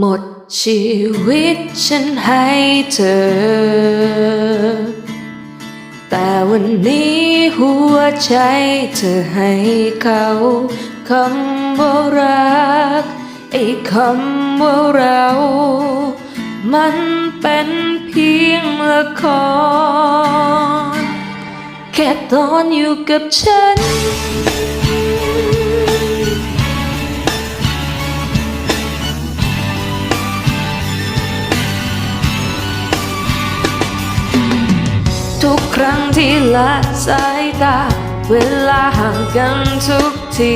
หมดชีวิตฉันให้เธอ แต่วันนี้หัวใจเธอให้เขาคำว่ารักไอ้คำว่าเรา มันเป็นเพียงละคร แค่ตอนอยู่กับฉัน ครั้งที่ละสายตา เวลาห่างกันทุกที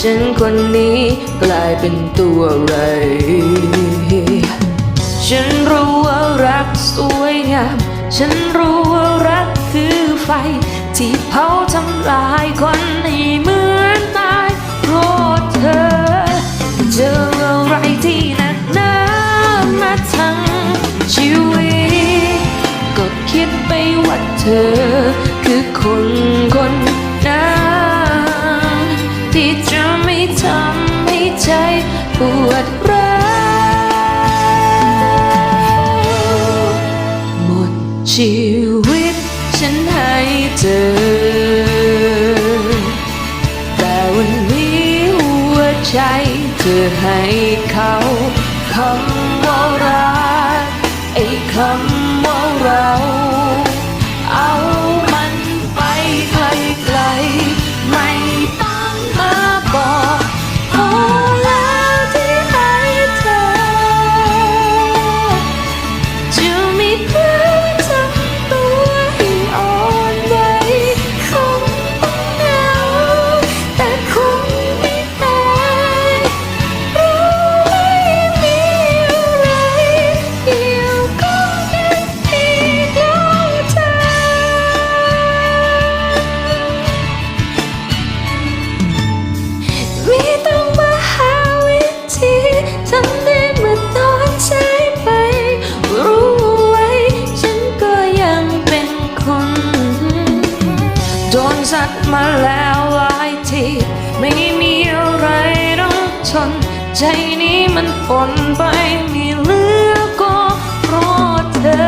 ฉันคนนี้กลายเป็นตัวอะไร ฉันรู้ว่ารักสวยงาม ฉันรู้ว่ารักคือไฟ ที่เผาทำลายคนให้เหมือนตายเพราะเธอ เจออะไรที่หนักหนามาทั้งชีวิตก็คิดไป อคือคนคนนั้นที่จะไม่ทำให้ใจปวดร้าวหมดชีวิตฉันให้เธอ แต่วันนี้หัวใจเธอให้เขาคำว่ารักไอ้คำ นสัตว์มาแล้วหลายทีไม่มีอะไรต้องทนใจนี้มันปนไปม่เหลือก็เพราะเธอ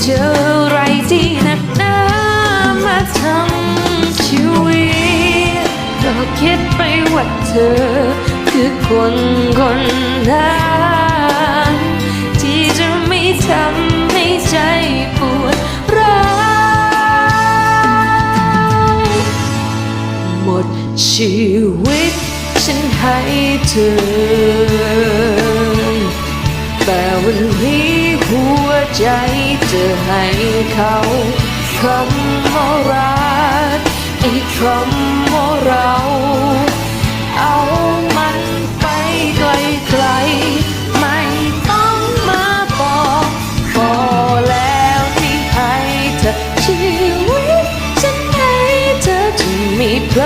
เจออะไรที่หนักหนามาทั้งชีวิตก็คิดไปว่าเธอ คือคนคนนั้น วิตฉันให้เธอ แต่วันนี้หัวใจจะให้เขาคำว่ารักไอ้คำว่าเรา เอามันไปไกลๆไม่ต้องมาบอกพอแล้วที่ให้เธอชีวิตฉันให้เธอจะมีเพล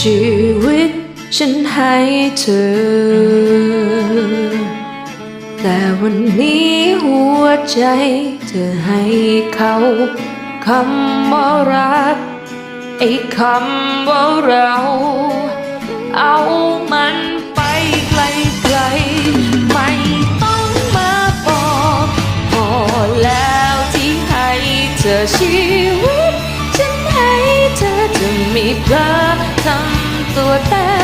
ชีวิตฉันให้เธอ แต่วันนี้หัวใจเธอให้เขาคำว่ารัก ไอ้คำว่าเรา เอามันไปไกลๆไม่ต้องมาบอกพอแล้วที่ให้เธอชีวิต ฉันให้เธอจะมีเพลอำตัวแต่วันนี้